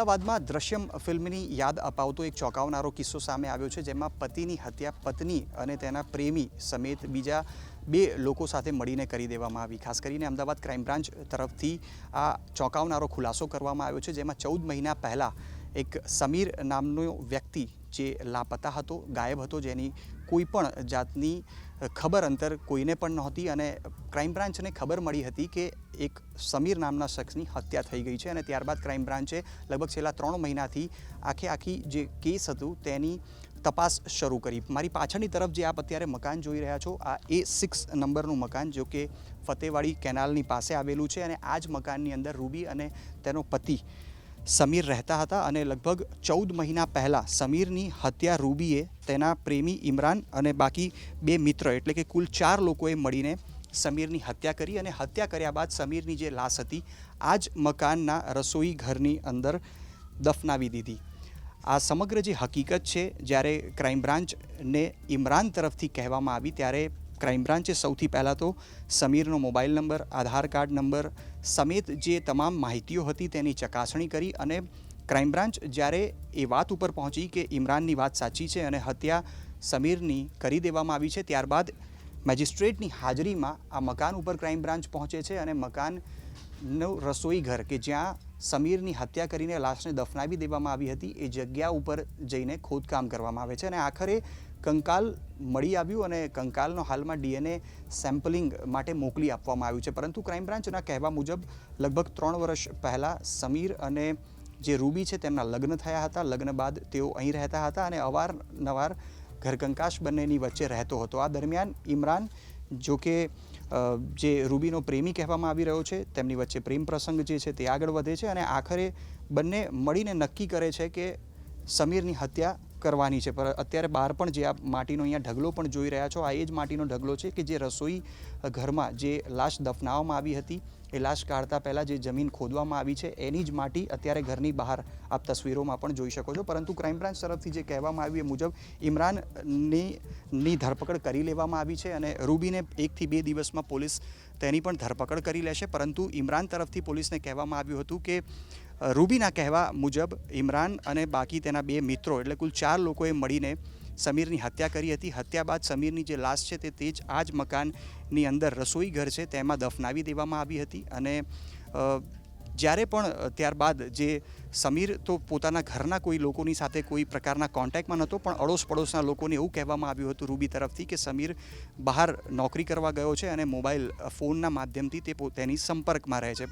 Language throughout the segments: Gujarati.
અમદાવાદમાં દ્રશ્યમ ફિલ્મની યાદ અપાવતો એક ચોંકાવનારો કિસ્સો સામે આવ્યો છે, જેમાં પતિની હત્યા પત્ની અને તેના પ્રેમી સમેત બીજા બે લોકો સાથે મળીને કરી દેવામાં આવી. ખાસ કરીને અમદાવાદ ક્રાઇમ બ્રાન્ચ તરફથી આ ચોંકાવનારો ખુલાસો કરવામાં આવ્યો છે, જેમાં ચૌદ મહિના પહેલાં એક સમીર નામનો વ્યક્તિ જે લાપતા હતો, ગાયબ હતો, જેની કોઈ પણ જાતની ખબર અંતર કોઈને પણ નહોતી અને ક્રાઇમ બ્રાન્ચને ખબર મળી હતી કે એક સમીર નામના શખ્સની હત્યા થઈ ગઈ છે અને ત્યારબાદ ક્રાઇમ બ્રાન્ચે લગભગ છેલ્લા ત્રણ મહિનાથી આખે આખી જે કેસ હતું તેની તપાસ શરૂ કરી. મારી પાછળની તરફ જે આપ અત્યારે મકાન જોઈ રહ્યા છો, આ એ સિક્સ નંબરનું મકાન જો કે ફતેવાડી કેનાલની પાસે આવેલું છે અને આ જ મકાનની અંદર રૂબી અને તેનો પતિ સમીર રહેતા હતા અને લગભગ ચૌદ મહિના પહેલાં સમીરની હત્યા રૂબીએ તેના પ્રેમી ઇમરાન અને બાકી બે મિત્ર, એટલે કે કુલ ચાર લોકોએ મળીને સમીરની હત્યા કરી અને હત્યા કર્યા બાદ સમીરની જે લાશ હતી, આ જ મકાનના રસોઈ ઘરની અંદર દફનાવી દીધી. આ સમગ્ર જે હકીકત છે, જ્યારે ક્રાઇમ બ્રાન્ચને ઇમરાન તરફથી કહેવામાં આવી, ત્યારે ક્રાઇમ બ્રાન્ચે સૌથી પહેલાં તો સમીરનો mobile number, Aadhaar card number સમેત જે તમામ માહિતીઓ હતી તેની ચકાસણી કરી અને ક્રાઇમ બ્રાન્ચ જ્યારે એ વાત ઉપર પહોંચી કે ઇમરાનની વાત સાચી છે અને હત્યા સમીરની કરી દેવામાં આવી છે, ત્યારબાદ મેજિસ્ટ્રેટની હાજરીમાં આ મકાન ઉપર ક્રાઇમ બ્રાન્ચ પહોંચે છે અને મકાનનું રસોઈ ઘર કે જ્યાં સમીરની હત્યા કરીને લાશને દફનાવી દેવામાં આવી હતી, એ જગ્યા ઉપર જઈને ખોદકામ કરવામાં આવે છે અને આખરે કંકાલ મળી આવ્યું અને કંકાલનો હાલમાં ડીએનએ સેમ્પલિંગ માટે મોકલી આપવામાં આવ્યું છે. પરંતુ ક્રાઇમ બ્રાન્ચના કહેવા મુજબ, લગભગ ત્રણ વર્ષ પહેલાં સમીર અને જે રૂબી છે તેમના લગ્ન થયા હતા. લગ્ન બાદ તેઓ અહીં રહેતા હતા અને અવારનવાર ઘરકંકાશ બંનેની વચ્ચે રહેતો હતો. આ દરમિયાન ઇમરાન, જો કે જે રૂબીનો પ્રેમી કહેવામાં આવી રહ્યો છે, તેમની વચ્ચે પ્રેમ પ્રસંગ જે છે તે આગળ વધે છે અને આખરે બંને મળીને નક્કી કરે છે કે સમીરની હત્યા કરવાની છે. પર અત્યારે બહાર પણ જે આ માટીનો અહીંયા ઢગલો પણ જોઈ રહ્યા છો, આ એ જ માટીનો ઢગલો છે કે જે રસોઈ ઘરમાં જે લાશ દફનાવવામાં આવી હતી, એ લાશ કાઢતા પહેલાં જે જમીન ખોદવામાં આવી છે, એની જ માટી અત્યારે ઘરની બહાર આપ તસવીરોમાં પણ જોઈ શકો છો. પરંતુ ક્રાઇમ બ્રાન્ચ તરફથી જે કહેવામાં આવ્યું એ મુજબ, ઇમરાનની ધરપકડ કરી લેવામાં આવી છે અને રૂબીને એકથી બે દિવસમાં પોલીસ તેની પણ ધરપકડ કરી લેશે. પરંતુ ઇમરાન તરફથી પોલીસને કહેવામાં આવ્યું હતું કે રૂબીના કહેવા મુજબ ઇમરાન અને બાકી તેના બે મિત્રો, એટલે કુલ ચાર લોકોએ મળીને સમીરની હત્યા કરી હતી. હત્યા બાદ સમીરની જે લાશ છે તે તે જ આ જ મકાનની અંદર રસોઈ ઘર છે તેમાં દફનાવી દેવામાં આવી હતી અને જ્યારે પણ ત્યારબાદ જે સમીર તો પોતાના ઘરના કોઈ લોકોની સાથે કોઈ પ્રકારના કોન્ટેક્ટમાં નહોતો, પણ અડોશ પડોશના લોકોને એવું કહેવામાં આવ્યું હતું રૂબી તરફથી કે સમીર બહાર નોકરી કરવા ગયો છે અને મોબાઈલ ફોનના માધ્યમથી તે તેની સંપર્કમાં રહે છે.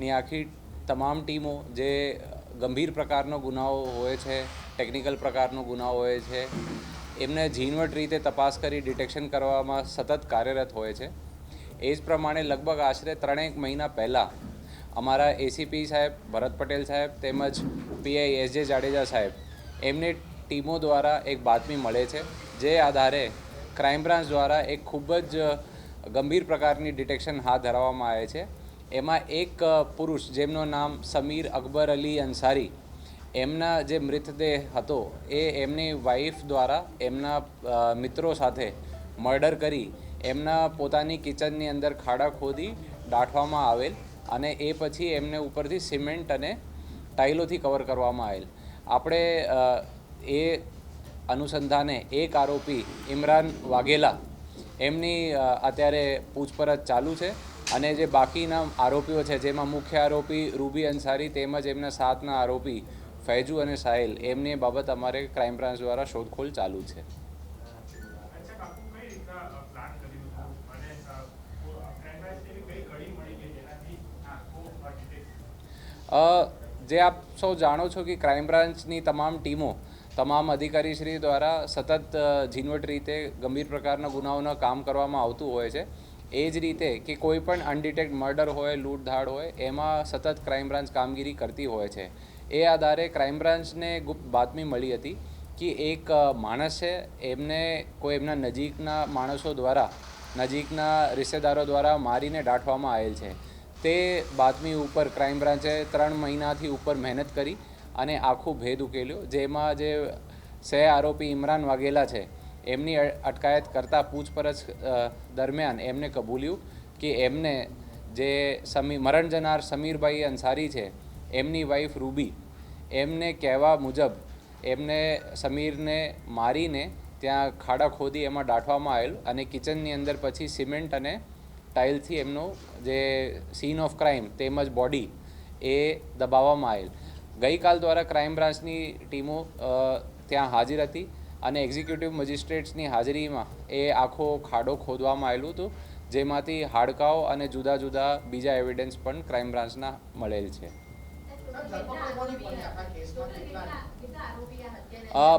ની આખી તમામ ટીમો જે ગંભીર પ્રકારનો ગુનાઓ હોય છે, ટેકનિકલ પ્રકારનો ગુનાઓ હોય છે, એમને ઝીણવટ રીતે તપાસ કરી ડિટેક્શન કરવામાં સતત કાર્યરત હોય છે. એ જ પ્રમાણે લગભગ આશરે ત્રણેક મહિના પહેલાં અમારા એસીપી સાહેબ, ભરત પટેલ સાહેબ તેમજ પીઆઈ એસ જે જાડેજા સાહેબ એમની ટીમો દ્વારા એક બાતમી મળે છે, જે આધારે ક્રાઇમ બ્રાન્ચ દ્વારા એક ખૂબ જ ગંભીર પ્રકારની ડિટેક્શન હાથ ધરવામાં આવે છે. એમાં એક પુરુષ જેમનું નામ સમીર અકબર અલી અંસારી, એમના જે મૃતદેહ હતો એ એમની વાઈફ દ્વારા એમના મિત્રો સાથે મર્ડર કરી, એમના પોતાની કિચનની અંદર ખાડા ખોદી દાટવામાં આવેલ અને એ પછી એમને ઉપરથી સિમેન્ટ અને ટાઇલોથી કવર કરવામાં આવેલ. આપણે એ અનુસંધાને એક આરોપી ઇમરાન વાઘેલા, એમની અત્યારે પૂછપરછ ચાલુ છે. અને જે બાકીના આરોપીઓ છે, જેમાં મુખ્ય આરોપી રૂબી અંસારી તેમજ એમના સાતના આરોપી ફૈજુ અને સાહિલ, એમની બાબત અમારે ક્રાઇમ બ્રાન્ચ દ્વારા શોધખોળ ચાલુ છે. જે આપ સૌ જાણો છો કે ક્રાઇમ બ્રાન્ચની તમામ ટીમો, તમામ અધિકારીશ્રી દ્વારા સતત ઝીણવટ રીતે ગંભીર પ્રકારના ગુનાઓના કામ કરવામાં આવતું હોય છે. એ જ રીતે કે કોઈ પણ અનડિટેક્ટ મર્ડર હોય, લૂંટધાડ હોય, એમાં સતત ક્રાઇમ બ્રાન્ચ કામગીરી કરતી હોય છે. એ આધારે ક્રાઇમ બ્રાન્ચને ગુપ્ત બાતમી મળી હતી કે એક માણસ છે, એમને કોઈ એમના નજીકના માણસો દ્વારા, નજીકના રિશ્તેદારો દ્વારા મારીને દાટવામાં આવેલ છે. તે બાતમી ઉપર ક્રાઇમ બ્રાન્ચે ત્રણ મહિનાથી ઉપર મહેનત કરી અને આખું ભેદ ઉકેલ્યો, જેમાં જે સહ આરોપી ઇમરાન વાઘેલા છે એમની અટકાયત કરતાં પૂછપરછ દરમિયાન એમને કબૂલ્યું કે એમને જે સમી, મરણ જનાર સમીરભાઈ અંસારી છે, એમની વાઈફ રૂબી, એમને કહેવા મુજબ એમને સમીરને મારીને ત્યાં ખાડા ખોદી એમાં દાટવામાં આવેલ અને કિચનની અંદર પછી સિમેન્ટ અને ટાઇલથી એમનો જે સીન ઓફ ક્રાઇમ તેમજ બોડી એ દબાવવામાં આવેલ. ગઈકાલ દ્વારા ક્રાઇમ બ્રાન્ચની ટીમો ત્યાં હાજર હતી. અને એક્ઝિક્યુટિવ મજિસ્ટ્રેટ્સની હાજરીમાં એ આખો ખાડો ખોદવામાં આવેલું હતું, જેમાંથી હાડકાઓ અને જુદા જુદા બીજા એવિડન્સ પણ ક્રાઇમ બ્રાન્ચના મળેલ છે.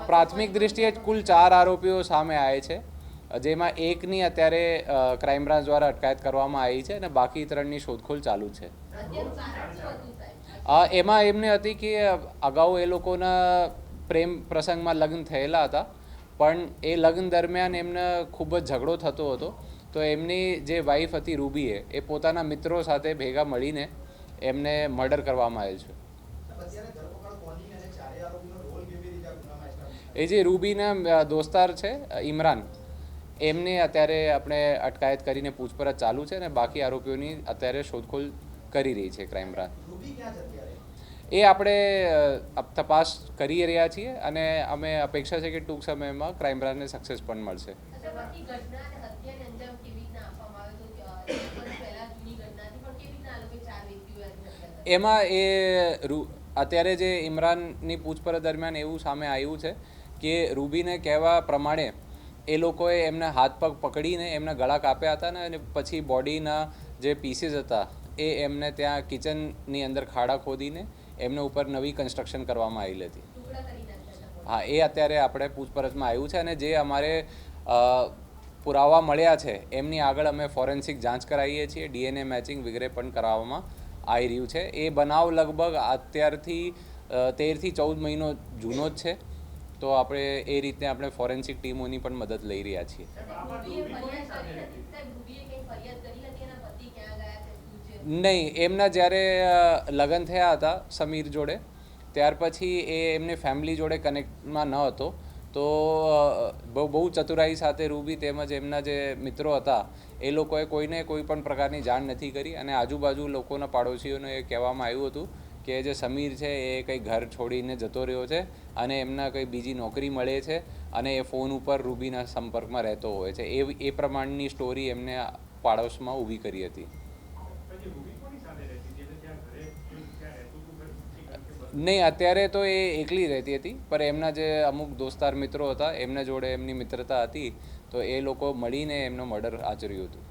પ્રાથમિક દ્રષ્ટિએ કુલ ચાર આરોપીઓ સામે આવે છે, જેમાં એકની અત્યારે ક્રાઇમ બ્રાન્ચ દ્વારા અટકાયત કરવામાં આવી છે અને બાકી ત્રણની શોધખોળ ચાલુ છે. એમાં એમને હતી કે અગાઉ એ લોકોના પ્રેમ પ્રસંગમાં લગ્ન થયેલા હતા. પણ એ લગ્ન દરમિયાન એમને ખૂબ જ ઝઘડો થતો હતો. તો એમની જે વાઈફ હતી રૂબીએ, એ પોતાના મિત્રો સાથે ભેગા મળીને એમને મર્ડર કરવામાં આવેલ છે. એ જે રૂબીના દોસ્તાર છે ઇમરાન, એમને અત્યારે આપણે અટકાયત કરીને પૂછપરછ ચાલુ છે અને બાકી આરોપીઓની અત્યારે શોધખોળ કરી રહી છે ક્રાઇમ બ્રાન્ચ એ આપણે તપાસ કરી રહ્યા છીએ અને અમે અપેક્ષા છે કે ટૂંક સમયમાં ક્રાઇમ બ્રાન્ચને સક્સેસ પણ મળશે. એમાં એ અત્યારે જે ઇમરાનની પૂછપરછ દરમિયાન એવું સામે આવ્યું છે કે રૂબીને કહેવા પ્રમાણે એ લોકોએ એમને હાથ પગ પકડીને એમના ગળા કાપ્યા હતા ને અને પછી બોડીના જે પીસીસ હતા એ એમને ત્યાં કિચનની અંદર ખાડા ખોદીને એમના ઉપર નવી કન્સ્ટ્રક્શન કરવામાં આવેલી હતી. હા, એ અત્યારે આપણે પૂછપરછમાં આવ્યું છે અને જે અમારે પુરાવા મળ્યા છે, એમની આગળ અમે ફોરેન્સિક જાંચ કરાવીએ છીએ ડીએનએ મેચિંગ વગેરે પણ કરાવવામાં આવી રહ્યું છે. એ બનાવ લગભગ અત્યારથી તેરથી ચૌદ મહિનો જૂનો જ છે. તો આપણે એ રીતે આપણે ફોરેન્સિક ટીમોની પણ મદદ લઈ રહ્યા છીએ. નહીં, એમના જ્યારે લગ્ન થયા હતા સમીર જોડે, ત્યાર પછી એ એમની ફેમિલી જોડે કનેક્ટમાં ન હતો. તો બહુ બહુ ચતુરાઈ સાથે રૂબી તેમજ એમના જે મિત્રો હતા, એ લોકોએ કોઈને કોઈ પણ પ્રકારની જાણ નથી કરી અને આજુબાજુ લોકોના પાડોશીઓને એ કહેવામાં આવ્યું હતું કે જે સમીર છે એ કંઈ ઘર છોડીને જતો રહ્યો છે અને એમના કંઈ બીજી નોકરી મળે છે અને એ ફોન ઉપર રૂબીના સંપર્કમાં રહેતો હોય છે. એ એ પ્રમાણની સ્ટોરી એમને પાડોશમાં ઊભી કરી હતી પછી રૂબી કોની સાથે રહેતી હતી એટલે ત્યાં ઘરે કોઈ ત્યાં રહેતું હતું ખરું? કારણ કે બસ નહીં, અત્યારે તો એ એકલી રહેતી હતી, પણ એમના જે અમુક દોસ્તાર મિત્રો હતા, એમના જોડે એમની મિત્રતા હતી, તો એ લોકો મળીને એમનો મર્ડર આચર્યું હતું.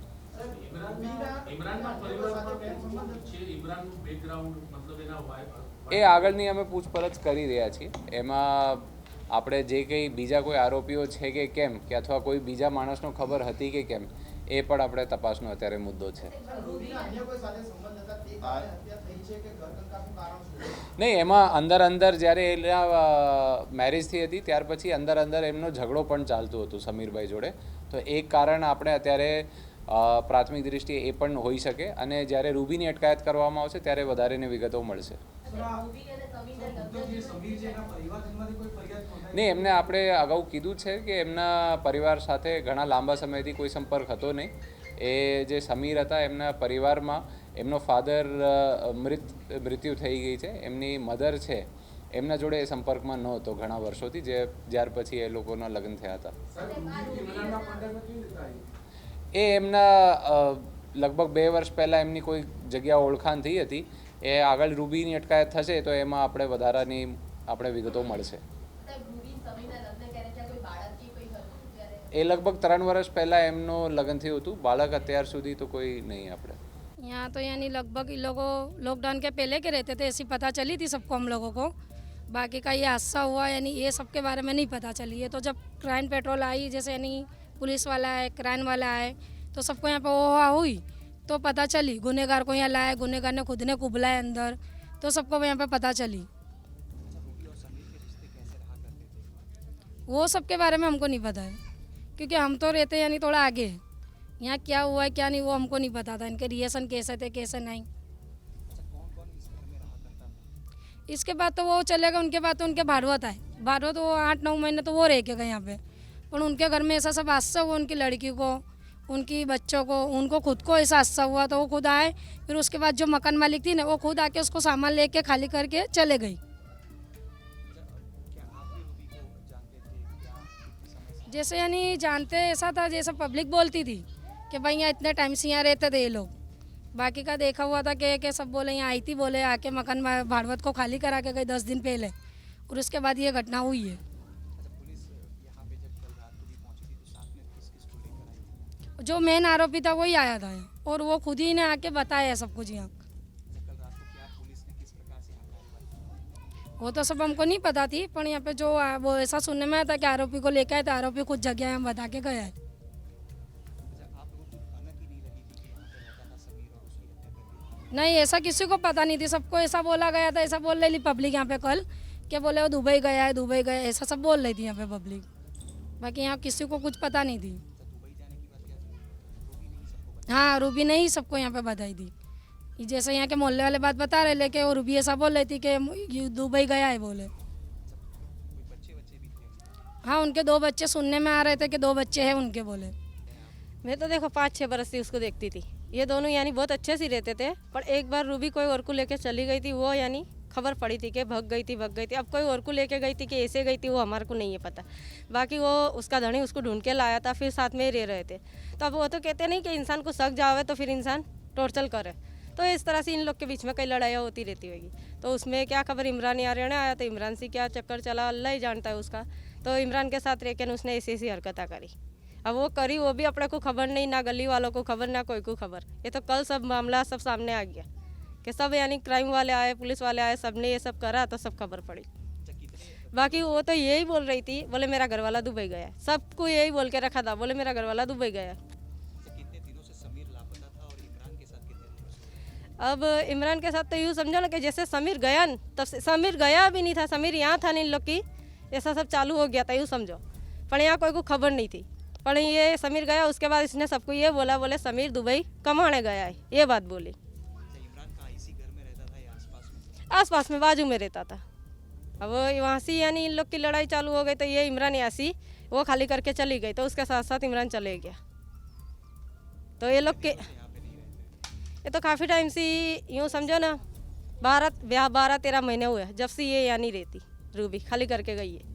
એ આગળની અમે પૂછપરછ કરી રહ્યા છીએ. એમાં આપણે જે કંઈ બીજા કોઈ આરોપીઓ છે કે કેમ, કે અથવા કોઈ બીજા માણસનો ખબર હતી કે કેમ એ પણ આપણે તપાસનો અત્યારે મુદ્દો છે. નહીં એમાં અંદર અંદર જ્યારે એના મેરેજથી હતી ત્યાર પછી અંદર અંદર એમનો ઝઘડો પણ ચાલતું હતું સમીરભાઈ જોડે. તો એક કારણ આપણે અત્યારે પ્રાથમિક દ્રષ્ટિએ એ પણ હોઈ શકે અને જ્યારે રૂબીની અટકાયત કરવામાં આવશે ત્યારે વધારેની વિગતો મળશે. નહીં, એમને આપણે અગાઉ કીધું છે કે એમના પરિવાર સાથે ઘણા લાંબા સમયથી કોઈ સંપર્ક હતો નહીં. એ જે સમીર હતા, એમના પરિવારમાં એમનો ફાધર મૃત, મૃત્યુ થઈ ગઈ છે. એમની મધર છે, એમના જોડે એ સંપર્કમાં નહોતો ઘણા વર્ષોથી, જે ત્યાર પછી એ લોકોના લગ્ન થયા હતા. એ એમના લગભગ બે વર્ષ પહેલાં એમની કોઈ જગ્યા ઓળખાણ થઈ હતી. એ આગળ રૂબીની અટકાયત થશે તો એમાં આપણે વધારાની આપણે વિગતો મળશે. એ લગભગ ત્રણ વર્ષ પહેલાં એમનું લગ્ન થયું હતું બાળક અત્યાર સુધી તો કોઈ નહીં આપણે यहाँ तो यानी लगभग इन लोगों लॉकडाउन के पहले के रहते थे ऐसी पता चली थी सबको हम लोगों को बाकी का ये हादसा हुआ यानी ये सब के बारे में नहीं पता चली ये तो जब क्राइम पेट्रोल आई जैसे यानी पुलिस वाला है क्राइम वाला आए तो सबको यहाँ पे वो हुई तो पता चली गुनेगार को यहाँ लाया गुनेगार ने खुद ने कुबला है अंदर तो सबको यहाँ पे पता चली वो सब के बारे में हमको नहीं पता है। क्योंकि हम तो रहते हैं यानी थोड़ा आगे है। यहाँ क्या हुआ है क्या नहीं, वो हमको नहीं पता था। इनके रिएशन कैसे थे, कैसे नहीं। इसके बाद तो वो चले गए उनके बाद तो उनके भाड़वत आए भाड़वत वो आठ, नौ महीने तो वो रह के गए यहाँ पे। पर उनके घर में ऐसा सब हादसा हुआ, उनकी लड़की को, उनकी बच्चों को, उनको खुद को ऐसा हादसा हुआ। तो वो खुद आए, फिर उसके बाद जो मकान मालिक थी ना, वो खुद आके उसको सामान लेके खाली करके चले गई। जैसे यानी जानते ऐसा था जैसे पब्लिक बोलती थी कि भाई यहाँ इतने टाइम से यहाँ रहते थे ये लोग। बाकी का देखा हुआ था कि कि सब बोले, यहाँ आई थी बोले, आके मकान भाड़वत को खाली करा के गए दस दिन पहले। और उसके बाद ये घटना हुई है। जो मेन आरोपी था वही आया था। और वो खुद ही ने आके बताया सब कुछ यहाँ। वो तो सब हमको नहीं पता थी, पर यहाँ पे जो वो ऐसा सुनने में आया था कि आरोपी को लेकर आए थे आरोपी खुद जगह हम बता के गया है। नहीं, ऐसा किसी को पता नहीं थी, सबको ऐसा बोला गया था, ऐसा बोल रही थी पब्लिक यहाँ पे कल, कि बोले वो दुबई गया है, दुबई गया ऐसा सब बोल रही थी यहाँ पे पब्लिक बाकी यहाँ किसी को कुछ पता नहीं थी। हाँ रूबी ने ही सबको यहाँ पे थी ये जैसे यहाँ के मोहल्ले वाले बात बता रहे लेके वो रूबी ऐसा बोल रही थी कि दुबई गया है बोले। हाँ उनके दो बच्चे सुनने में आ रहे थे कि दो बच्चे हैं उनके बोले। मैं तो देखो, पाँच छः बरस से उसको देखती थी। ये दोनों यानी बहुत अच्छे से रहते थे, पर एक बार रूबी कोई और को लेके चली गई थी, वो यानी खबर पड़ी थी कि भग गई थी, भग गई थी। अब कोई और को लेके गई थी कि ऐसे गई थी, वो हमारे को नहीं है पता। बाकी वो उसका धनी उसको ढूंढ के लाया था, फिर साथ में ही रह रहे थे। तो अब वो तो कहते नहीं कि इंसान को शक जावे तो फिर इंसान टोर्चल करे। तो इस तरह से इन लोग के बीच में कई लड़ाइयाँ होती रहती होगी। तो उसमें क्या खबर? इमरान यारियाने आया तो इमरान से क्या चक्कर चला? अल्लाह ही जानता है उसका। तो इमरान के साथ रह उसने ऐसी ऐसी हरकतें करी। अब वो करी, वो भी अपने को खबर नहीं, ना गली वालों को खबर, ना कोई को खबर। ये तो कल सब मामला सब सामने आ गया। कि सब यानी क्राइम वाले आए, पुलिस वाले आए सबने ये सब करा तो सब खबर पड़ी। बाकी वो तो यही बोल रही थी, बोले मेरा घर वाला दुबई गया। सबको यही बोल के रखा था, बोले मेरा घर वाला दुबई गया। अब इमरान के साथ तो यूँ समझो ना कि जैसे समीर गया तब से समीर गया भी नहीं था, समीर यहाँ था नहीं इन लोग की। ऐसा सब चालू हो गया था, यूँ समझो। पर यहाँ कोई को खबर नहीं थी। पर ये समीर गया, उसके बाद इसने सबको ये बोला, बोले, समीर, दुबई कमाने गया है। ये बात बोली। आस पास में बाजू में रहता था। अब वहाँ से यानी इन लोग की लड़ाई चालू हो गई तो ये इमरान यासी, वो खाली करके चली गई तो उसके साथ साथ इमरान चले गया। तो ये लोग के ये तो काफ़ी टाइम से यूँ समझो ना बारह ब्याह बारह तेरह महीने हुए हैं, जब से ये यहाँ नहीं रहती रूबी खाली करके गई है।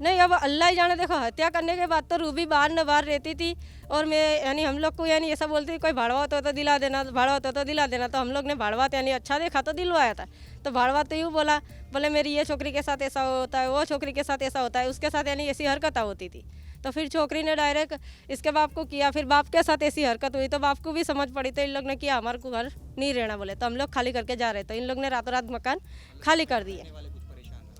नहीं अब अल्लाह ही जाने देखो हत्या करने के बाद तो रूबी बाहर न बाहर रहती थी और मैं यानी हम लोग को यानी ऐसा बोलती थी कोई भाड़वा होता तो दिला देना भाड़ा होता तो दिला देना तो हम लोग ने भाड़वा तो यानी अच्छा देखा तो दिलवाया था। तो भाड़वा तो यूँ बोला बोले मेरी ये छोकरी के साथ ऐसा होता है वो छोकरी के साथ ऐसा होता है उसके साथ यानी ऐसी हरकत होती थी। तो फिर छोकरी ने डायरेक्ट इसके बाप को किया, फिर बाप के साथ ऐसी हरकत हुई तो बाप को भी समझ पड़ी तो इन लोग ने किया, हमारे को घर नहीं रहना बोले। तो हम लोग खाली करके जा रहे तो इन लोग ने रातों रात मकान खाली कर दिए।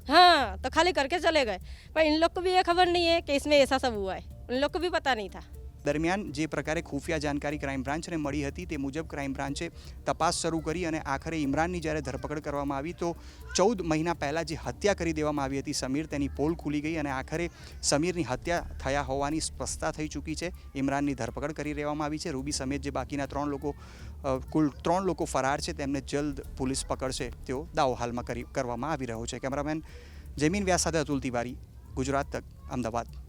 हाँ तो खाली करके चले गए। पर इन लोग को भी ये खबर नहीं है कि इसमें ऐसा सब हुआ है। उन लोग को भी पता नहीं था। દરમિયાન જે પ્રકારે ખુફિયા જાણકારી ક્રાઇમ બ્રાન્ચને મળી હતી તે મુજબ ક્રાઇમ બ્રાન્ચે તપાસ શરૂ કરી અને આખરે ઇમરાનની જ્યારે ધરપકડ કરવામાં આવી તો ચૌદ મહિના પહેલાં જે હત્યા કરી દેવામાં આવી હતી સમીર, તેની પોલ ખુલી ગઈ અને આખરે સમીરની હત્યા થયા હોવાની સ્પષ્ટતા થઈ ચૂકી છે. ઇમરાનની ધરપકડ કરી દેવામાં આવી છે. રૂબી સમેત જે બાકીના ત્રણ લોકો કુલ ત્રણ લોકો ફરાર છે, તેમને જલ્દ પોલીસ પકડશે તેવો દાવો હાલમાં કરી, કરવામાં આવી રહ્યો છે. કેમેરામેન જમીન વ્યાસ સાથે અતુલ તિવારી, ગુજરાત તક, અમદાવાદ.